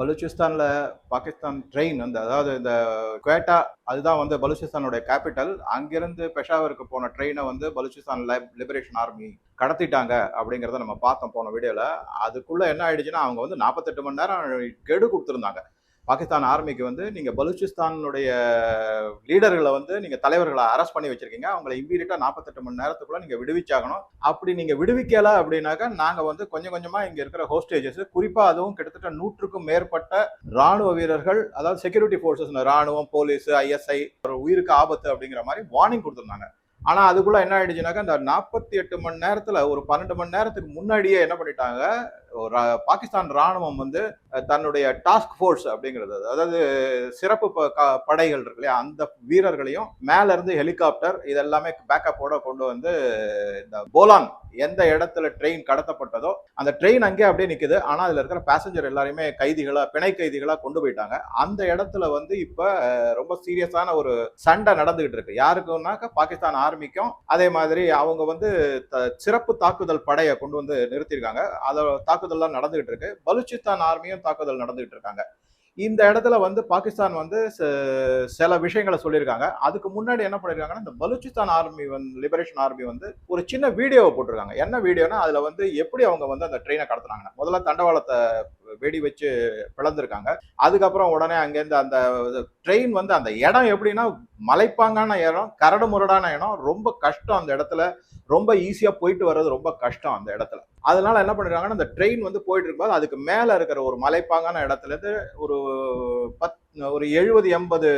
பலூச்சிஸ்தானில் Pakistan train அந்த அதாவது இந்த குவேட்டா அதுதான் வந்து பலூச்சிஸ்தானுடைய கேபிட்டல் அங்கிருந்து பெஷாவருக்கு போன ட்ரெயினை வந்து பலூச்சிஸ்தான் லிபரேஷன் ஆர்மி கடத்திட்டாங்க அப்படிங்கிறத நம்ம பார்த்தோம் போன வீடியோவில் அதுக்குள்ளே என்ன ஆயிடுச்சுன்னா அவங்க வந்து நாற்பத்தெட்டு மணி நேரம் கெடு கொடுத்துருந்தாங்க. பாகிஸ்தான் ஆர்மிக்கு வந்து நீங்கள் பலூச்சிஸ்தானுடைய லீடர்களை வந்து நீங்கள் தலைவர்களை அரெஸ்ட் பண்ணி வச்சுருக்கீங்க. அவங்களை இம்மீடியட்டா நாற்பத்தெட்டு மணி நேரத்துக்குள்ளே நீங்கள் விடுவிச்சாகணும். அப்படி நீங்கள் விடுவிக்கல அப்படின்னாக்கா நாங்கள் வந்து கொஞ்சம் கொஞ்சமாக இங்கே இருக்கிற ஹோஸ்டேஜஸ் குறிப்பாக அதுவும் கிட்டத்தட்ட நூற்றுக்கும் மேற்பட்ட ராணுவ வீரர்கள் அதாவது செக்யூரிட்டி ஃபோர்ஸஸ் ராணுவம் போலீஸ் ஐஎஸ்ஐ உயிருக்கு ஆபத்து அப்படிங்கிற மாதிரி வார்னிங் கொடுத்துருந்தாங்க. ஆனால் அதுக்குள்ளே என்ன ஆயிடுச்சுனாக்கா இந்த நாற்பத்தி எட்டு மணி நேரத்தில் ஒரு பன்னெண்டு மணி நேரத்துக்கு முன்னாடியே என்ன பண்ணிட்டாங்க பாகிஸ்தான் ராணுவம் வந்து தன்னுடைய டாஸ்க் ஃபோர்ஸ் அப்படிங்கிறது. அதாவது சிறப்பு ப- க- படைகள் இருக்கு இல்லையா? அந்த வீரர்களையும் மேல இருந்து ஹெலிகாப்டர் இதெல்லாமே பேக்கப்போட கொண்டு வந்து இந்த போலான் எந்த இடத்துல ட்ரெயின் கடத்தப்பட்டதோ அந்த ட்ரெயின் அங்கே அப்படியே நிற்குது ஆனால் அதில் இருக்கிற பேசஞ்சர் எல்லாரையுமே கைதிகளாக பிணை கைதிகளாக கொண்டு போயிட்டாங்க. அந்த இடத்துல வந்து இப்போ ரொம்ப சீரியஸான ஒரு சண்டை நடந்துகிட்டு இருக்கு. யாருக்குன்னாக்க பாகிஸ்தான் ஆர்மிக்கும் அதே மாதிரி அவங்க வந்து த- சிறப்பு தாக்குதல் படையை கொண்டு வந்து நிறுத்தியிருக்காங்க. அதை தாக்கு தாக்குதல்லாம் நடந்துகிட்டு இருக்கு. பலுச்சிஸ்தான் ஆர்மியும் தாக்குதல் நடந்துகிட்டு இருக்காங்க. இந்த இடத்துல வந்து பாகிஸ்தான் வந்து சில விஷயங்களை சொல்லியிருக்காங்க. அதுக்கு முன்னாடி என்ன பண்ணிருக்காங்கன்னா இந்த பலுச்சிஸ்தான் ஆர்மி வந்து லிபரேஷன் ஆர்மி வந்து ஒரு சின்ன வீடியோவை போட்டிருக்காங்க. என்ன வீடியோனா அதுல வந்து எப்படி அவங்க வந்து அந்த ட்ரெயினை கடத்துனாங்க முதல்ல தண்டவாளத்தை வெடி வச்சு பிளந்திருக்காங்க. அதுக்கப்புறம் உடனே அங்கேருந்து அந்த ட்ரெயின் வந்து அந்த இடம் எப்படின்னா மலைப்பாங்கான இடம் கரடு முரடான இடம். ரொம்ப கஷ்டம் அந்த இடத்துல. ரொம்ப ஈஸியாக போயிட்டு வர்றது ரொம்ப கஷ்டம் அந்த இடத்துல. அதனால என்ன பண்ணிருக்காங்கன்னா அந்த ட்ரெயின் வந்து போயிட்டு இருக்கும்போது அதுக்கு மேலே இருக்கிற ஒரு மலைப்பாங்கான இடத்துல இருந்து ஒரு பத் ஒரு எழுபது எண்பது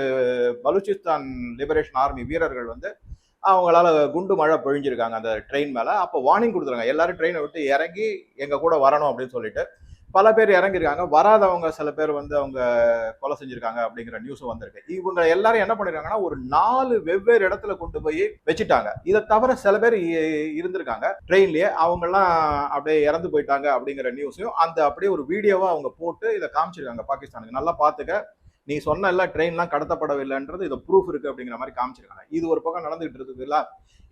பலூச்சிஸ்தான் லிபரேஷன் ஆர்மி வீரர்கள் வந்து அவங்களால குண்டு மழை பொழிஞ்சிருக்காங்க அந்த ட்ரெயின் மேலே. அப்போ வார்னிங் கொடுத்துருக்காங்க. எல்லாரும் ட்ரெயினை விட்டு இறங்கி எங்கள் கூட வரணும் அப்படின்னு சொல்லிட்டு. பல பேர் இறங்கியிருக்காங்க. வராதவங்க சில பேர் வந்து அவங்க கொலை செஞ்சிருக்காங்க அப்படிங்கிற நியூஸும் வந்திருக்கு. இவங்க எல்லாரும் என்ன பண்ணிருக்காங்கன்னா ஒரு நாலு வெவ்வேறு இடத்துல கொண்டு போய் வச்சுட்டாங்க. இதை தவிர சில பேர் இ- இருந்திருக்காங்க. ட்ரெயின்லயே அவங்க எல்லாம் அப்படியே இறந்து போயிட்டாங்க அப்படிங்கிற நியூஸையும் அந்த அப்படியே ஒரு வீடியோவா அவங்க போட்டு இதை காமிச்சிருக்காங்க பாகிஸ்தானுக்கு. நல்லா பாத்துக்க. நீ சொன்ன எல்லாம் ட்ரெயின்லாம் கடத்தப்படவில்லைன்றது இது ப்ரூஃப் இருக்கு அப்படிங்கிற மாதிரி காமிச்சிருக்காங்க. இது ஒரு பக்கம் நடந்துகிட்டு இருக்குதுல்ல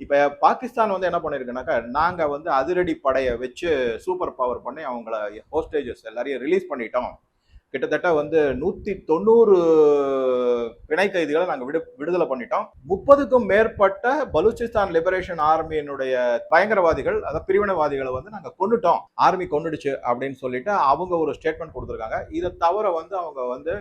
இப்போ பாகிஸ்தான் வந்து என்ன பண்ணிருக்குனாக்கா நாங்கள் வந்து அதிரடி படையை வச்சு சூப்பர் பவர் பண்ணி அவங்கள ஹோஸ்டேஜஸ் எல்லாரையும் ரிலீஸ் பண்ணிட்டோம். கிட்டத்தட்ட வந்து நூத்தி தொண்ணூறு பிணை கைதிகளை நாங்கள் விடு விடுதலை பண்ணிட்டோம். முப்பதுக்கும் மேற்பட்ட பலூச்சிஸ்தான் லிபரேஷன் ஆர்மியினுடைய பயங்கரவாதிகள் அதாவது பிரிவினவாதிகளை வந்து நாங்கள் கொண்டுட்டோம் ஆர்மி கொண்டுடுச்சு அப்படின்னு சொல்லிட்டு அவங்க ஒரு ஸ்டேட்மெண்ட் கொடுத்துருக்காங்க. இதை தவிர வந்து அவங்க வந்து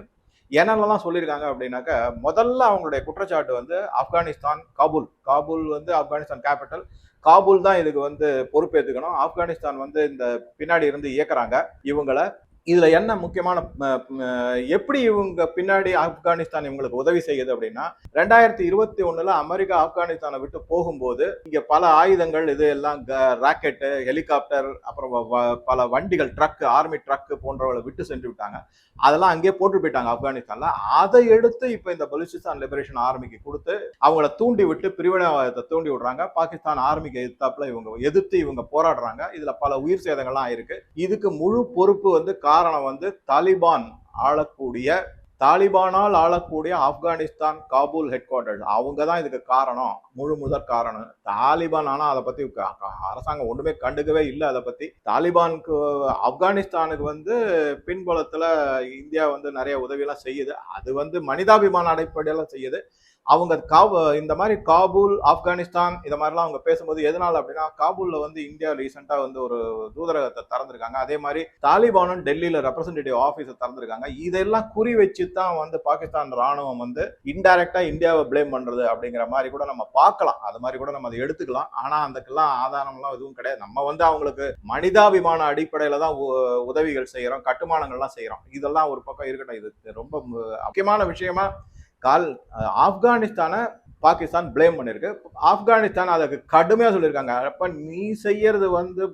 என்னென்னலாம் சொல்லியிருக்காங்க அப்படின்னாக்க முதல்ல அவங்களுடைய குற்றச்சாட்டு வந்து ஆப்கானிஸ்தான் காபூல். காபூல் வந்து ஆப்கானிஸ்தான் கேபிட்டல் காபூல் தான் இதுக்கு வந்து பொறுப்பேற்றுக்கணும் ஆப்கானிஸ்தான் வந்து இந்த பின்னாடி இருந்து இயக்குறாங்க. இவங்களை இதுல என்ன முக்கியமான எப்படி இவங்க பின்னாடி ஆப்கானிஸ்தான் இவங்களுக்கு உதவி செய்யுது அப்படின்னா ரெண்டாயிரத்தி இருபத்தி ஒண்ணுல அமெரிக்கா ஆப்கானிஸ்தானை விட்டு போகும்போது இங்க பல ஆயுதங்கள் இது எல்லாம் ராக்கெட்டு ஹெலிகாப்டர் அப்புறம் வ- வ- பல வண்டிகள் ட்ரக் ஆர்மி ட்ரக் போன்றவங்களை விட்டு சென்று விட்டாங்க. அதெல்லாம் அங்கேயே போட்டு போயிட்டாங்க ஆப்கானிஸ்தான்ல. அதை எடுத்து இப்ப இந்த பலுச்சிஸ்தான் லிபரேஷன் ஆர்மிக்கு கொடுத்து அவங்கள தூண்டி விட்டு பிரிவினவாதத்தை தூண்டி விடுறாங்க. பாகிஸ்தான் ஆர்மிக்கு எதிர்த்தாப்புல இவங்க எதிர்த்து இவங்க போராடுறாங்க. இதுல பல உயிர் சேதங்கள்லாம் ஆயிருக்கு. இதுக்கு முழு பொறுப்பு வந்து காரணம் வந்து தாலிபான் ஆளக்கூடிய தாலிபானால் ஆளக்கூடிய ஆப்கானிஸ்தான் காபூல் ஹெட் குவார்டர்ஸ் அவங்க தான் இதுக்கு காரணம். முழு முதற் காரணம். தாலிபான் ஆனால் அதை பத்தி க- அரசாங்கம் ஒன்றுமே கண்டுக்கவே இல்லை அதை பத்தி. தாலிபானுக்கு ஆப்கானிஸ்தானுக்கு வந்து பின்புலத்தில் இந்தியா வந்து நிறைய உதவியெல்லாம் செய்யுது. அது வந்து மனிதாபிமான அடிப்படையெல்லாம் செய்யுது. அவங்க காபு இந்த மாதிரி காபூல் ஆப்கானிஸ்தான் இந்த மாதிரிலாம் அவங்க பேசும்போது எதனால அப்படின்னா காபூலில் வந்து இந்தியா ரீசெண்டாக வந்து ஒரு தூதரகத்தை திறந்திருக்காங்க. அதே மாதிரி தாலிபானும் டெல்லியில் ரெப்ரசன்டேட்டிவ் ஆஃபீஸை திறந்திருக்காங்க. இதெல்லாம் குறி வச்சு தான் வந்து பாகிஸ்தான் ராணுவம் வந்து இன்டைரக்டா இந்தியாவை ப்ளேம் பண்றது அப்படிங்கிற மாதிரி கூட நம்ம பார்க்கலாம். அது மாதிரி கூட நம்ம அதை எடுத்துக்கலாம். ஆனா அதுக்கெல்லாம் ஆதாரம்லாம் எதுவும் கிடையாது. நம்ம வந்து அவங்களுக்கு மனிதாபிமான அடிப்படையில தான் உ- உதவிகள் செய்யறோம் கட்டுமானங்கள்லாம் செய்யறோம். இதெல்லாம் ஒரு பக்கம் இருக்கட்டும். இது ரொம்ப முக்கியமான விஷயமா கால் ஆப்கானிஸ்தானை பாகிஸ்தான் ப்ளேம் பண்ணியிருக்கு ஆப்கானிஸ்தான் அதுக்கு கடுமையாக சொல்லியிருக்காங்க. அப்ப நீ செய்யறது வந்து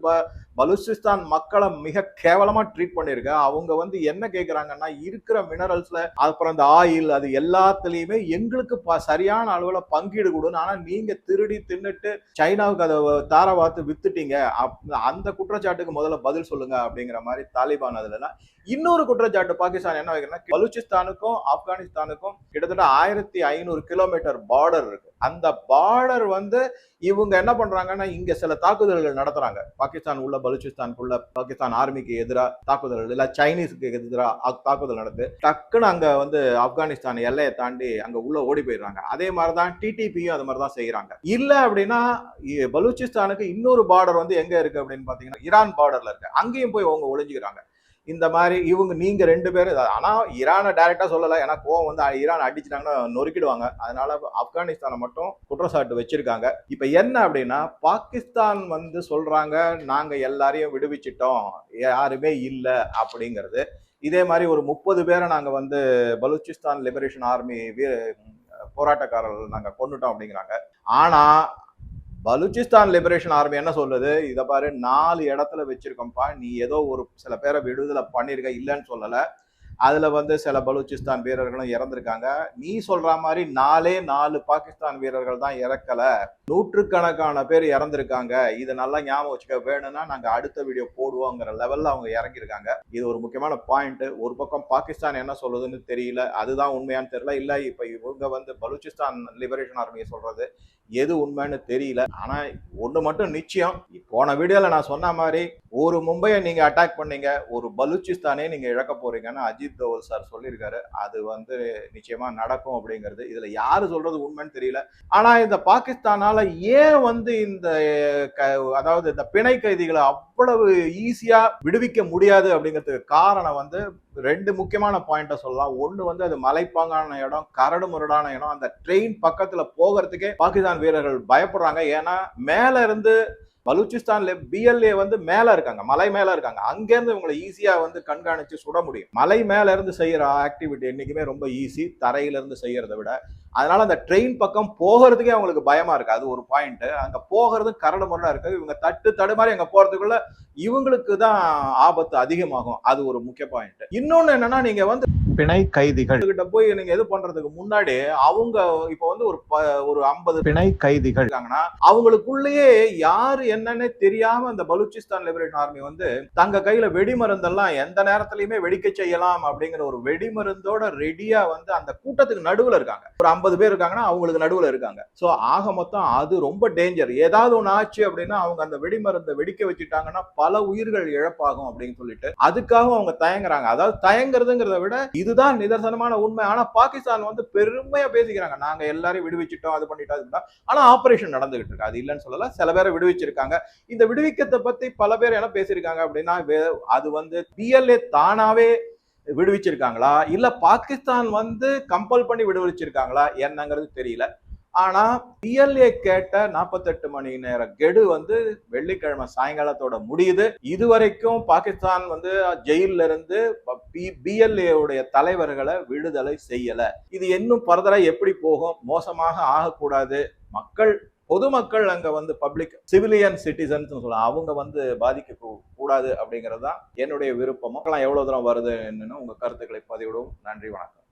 ப- பலூச்சிஸ்தான் மக்களை மிக கேவலமா ட்ரீட் பண்ணிருக்க அவங்க வந்து என்ன கேக்குறாங்கன்னா இருக்கிற மினரல்ஸ்ல அப்புறம் இந்த ஆயில் அது எல்லாத்துலயுமே எங்களுக்கு ப- சரியான அளவுல பங்கீடு கொடுன்னு. ஆனா நீங்க திருடி தின்னுட்டு சைனாவுக்கு அதை தார வாத்து வித்துட்டீங்க. அப்- அந்த குற்றச்சாட்டுக்கு முதல்ல பதில் சொல்லுங்க அப்படிங்கிற மாதிரி தாலிபான் அதுல இன்னொரு குற்றச்சாட்டு பாகிஸ்தான் என்ன வைக்கிறேன்னா பலூச்சிஸ்தானுக்கும் ஆப்கானிஸ்தானுக்கும் கிட்டத்தட்ட ஆயிரத்தி ஐநூறு கிலோமீட்டர் பார்டர் இருக்கு. அந்த பார்டர் வந்து இவங்க என்ன பண்றாங்கன்னா இங்க சில தாக்குதல்கள் நடத்துறாங்க. பாகிஸ்தான் உள்ள பலுச்சிஸ்தானுக்குள்ள பாகிஸ்தான் ஆர்மிக்கு எதிராக தாக்குதல் இல்ல சைனீஸுக்கு எதிராக தாக்குதல் நடந்து டக்குன்னு அங்க வந்து ஆப்கானிஸ்தான் எல்லையை தாண்டி அங்க உள்ள ஓடி போயிடுறாங்க. அதே மாதிரிதான் டிடிபியும் அது மாதிரி தான் செய்யறாங்க. இல்ல அப்படின்னா இ- பலூச்சிஸ்தானுக்கு இன்னொரு பார்டர் வந்து எங்க இருக்கு அப்படின்னு பாத்தீங்கன்னா ஈரான் பார்டர்ல இருக்கு. அங்கேயும் போய் அவங்க ஒளிஞ்சுக்கிறாங்க. இந்த மாதிரி இவங்க நீங்க ரெண்டு பேரும் ஆனா ஈரானை டைரக்டா சொல்லல. ஏன்னா கோவம் வந்து ஈரான் அடிச்சிட்டாங்கன்னா நொறுக்கிடுவாங்க. அதனால ஆப்கானிஸ்தானை மட்டும் குற்றச்சாட்டு வச்சிருக்காங்க. இப்ப என்ன அப்படின்னா பாகிஸ்தான் வந்து சொல்றாங்க நாங்க எல்லாரையும் விடுவிச்சிட்டோம். யாருமே இல்லை அப்படிங்கிறது. இதே மாதிரி ஒரு முப்பது பேரை நாங்க வந்து பலூச்சிஸ்தான் லிபரேஷன் ஆர்மி போராட்டக்காரர்கள் நாங்க கொண்டுட்டோம் அப்படிங்கிறாங்க. ஆனா பலூச்சிஸ்தான் லிபரேஷன் ஆர்மி என்ன சொல்லுது? இதை பாரு நாலு இடத்துல வச்சிருக்கோம்ப்பா. நீ ஏதோ ஒரு சில பேரை விடுதலை பண்ணிருக்க இல்லைன்னு சொல்லலை. அதில் வந்து சில பலூச்சிஸ்தான் வீரர்களும் இறந்திருக்காங்க. நீ சொல்கிற மாதிரி நாலே நாலு பாகிஸ்தான் வீரர்கள் தான் இறக்கல. நூற்றுக்கணக்கான பேர் இறந்திருக்காங்க. இதை நல்லா ஞாபகம் வச்சுக்க வேணும்னா நாங்கள் அடுத்த வீடியோ போடுவோங்கிற லெவலில் அவங்க இறங்கியிருக்காங்க. இது ஒரு முக்கியமான பாயிண்ட் ஒரு பக்கம் பாகிஸ்தான் என்ன சொல்லுதுன்னு தெரியல. அதுதான் உண்மையான்னு தெரியல. இல்லை இப்போ இவங்க வந்து பலூச்சிஸ்தான் லிபரேஷன் ஆர்மியை சொல்கிறது எது உண்மைன்னு தெரியல. ஆனால் ஒன்று மட்டும் நிச்சயம். போன வீடியோவில் நான் சொன்ன மாதிரி ஒரு மும்பையை நீங்க அட்டாக் பண்ணீங்க ஒரு பலூச்சிஸ்தானே நீங்க இழக்க போறீங்கன்னு அஜித் தோவல் சார் சொல்லியிருக்காரு. அது வந்து நிச்சயமா நடக்கும் அப்படிங்கிறது. இதுல யாரு சொல்றது உண்மைன்னு தெரியல. ஆனா இந்த பாகிஸ்தானால ஏன் வந்து இந்த க- அதாவது இந்த பிணை கைதிகளை அவ்வளவு ஈஸியா விடுவிக்க முடியாது அப்படிங்கிறதுக்கு காரணம் வந்து ரெண்டு முக்கியமான பாயிண்ட சொல்லலாம். ஒண்ணு வந்து அது மலைப்பாங்கான இடம் கரடு முரடான இடம். அந்த ட்ரெயின் பக்கத்துல போகிறதுக்கே பாகிஸ்தான் வீரர்கள் பயப்படுறாங்க. ஏன்னா மேல இருந்து பலூச்சிஸ்தான்ல பிஎல்ஏ வந்து மேல இருக்காங்க மலை மேல இருக்காங்க. அங்க இருந்து இவங்களை ஈஸியா வந்து கண்காணிச்சு சுட முடியும். மலை மேல இருந்து செய்யற ஆக்டிவிட்டி என்னைக்குமே ரொம்ப ஈஸி தரையில இருந்து செய்யறதை விட. அதனால அந்த ட்ரெயின் பக்கம் போகிறதுக்கே அவங்களுக்கு பயமா இருக்கு. அது ஒரு பாயிண்ட் அங்க போகிறது கரடு முரடா இருக்கு. இவங்க தட்டு தடுமாறி அங்க போறதுக்குள்ள இவங்களுக்கு தான் ஆபத்து அதிகமாகும். அது ஒரு முக்கிய பாயிண்ட் இன்னொன்னு என்னன்னா நீங்க வந்து பிணை கைதிகள். கிட்ட போய் நீங்க இது பண்றதுக்கு முன்னாடி அவங்க இப்ப வந்து ஒரு ஒரு ஐம்பது பிணை கைதிகள். இருக்காங்கன்னா அவங்களுக்குள்ளேயே யாரு என்னன்னே தெரியாம அந்த பலூச்சிஸ்தான் லிபரேஷன் ஆர்மி வந்து தங்க கையில வெடிமருந்தெல்லாம் எந்த நேரத்திலயுமே வெடிக்க செய்யலாம் அப்படிங்கிற ஒரு வெடிமருந்தோட ரெடியா வந்து அந்த கூட்டத்துக்கு நடுவுல இருக்காங்க. ஒரு ஐம்பது பேர் இருக்காங்கன்னா அவங்களுக்கு நடுவுல இருக்காங்க. சோ ஆக மொத்தம் அது ரொம்ப டேஞ்சர் ஏதாவது ஒண்ணு ஆச்சு அப்படின்னா அவங்க அந்த வெடிமருந்தை வெடிக்க வச்சுட்டாங்கன்னா பல உயிர்கள் இழப்பாகும் அப்படின்னு சொல்லிட்டு அதுக்காக அவங்க தயங்குறாங்க. அதாவது தயங்குறதுங்கிறத விட இதுதான் நிதர்சனமான உண்மை. ஆனா பாகிஸ்தான் வந்து பெருமையா பேசிக்கிறாங்க. நாங்க எல்லாரையும் விடுவிச்சிட்டோம் அது பண்ணிட்டோம் அது பண்ணிட்டோம். ஆனா ஆபரேஷன் நடந்துகிட்டு இருக்கு. அது இல்லைன்னு சொல்லல. சில பேரை விடுவிச்சிருக்காங்க. இந்த விடுவிக்கத்தை பத்தி பல பேர் என்ன பேசியிருக்காங்க அப்படின்னா அது வந்து பிஎல்ஏ தானாவே விடுவிச்சிருக்காங்களா? இல்ல பாகிஸ்தான் வந்து கம்பல் பண்ணி விடுவிச்சிருக்காங்களா என்னங்கிறது தெரியல. ஆனா பிஎல்ஏ கேட்ட 48 மணி நேர கெடு வந்து வெள்ளிக்கிழமை சாயங்காலத்தோட முடியுது. இதுவரைக்கும் பாகிஸ்தான் வந்து ஜெயில இருந்து பிஎல்ஏவுடைய தலைவர்களை விடுதலை செய்யல. இது இன்னும் ஃபர்தரா எப்படி போகும்? மோசமாக ஆகக்கூடாது. மக்கள் பொதுமக்கள் அங்க வந்து பப்ளிக் சிவிலியன் சிட்டிசன்ஸ் சொல்லலாம். அவங்க வந்து பாதிக்க கூடாது அப்படிங்கிறது தான் என்னுடைய விருப்பம். மக்கள்லாம் எவ்வளவு தூரம் வருது என்னன்னு உங்க கருத்துக்களை பதிவிடும் நன்றி வணக்கம்.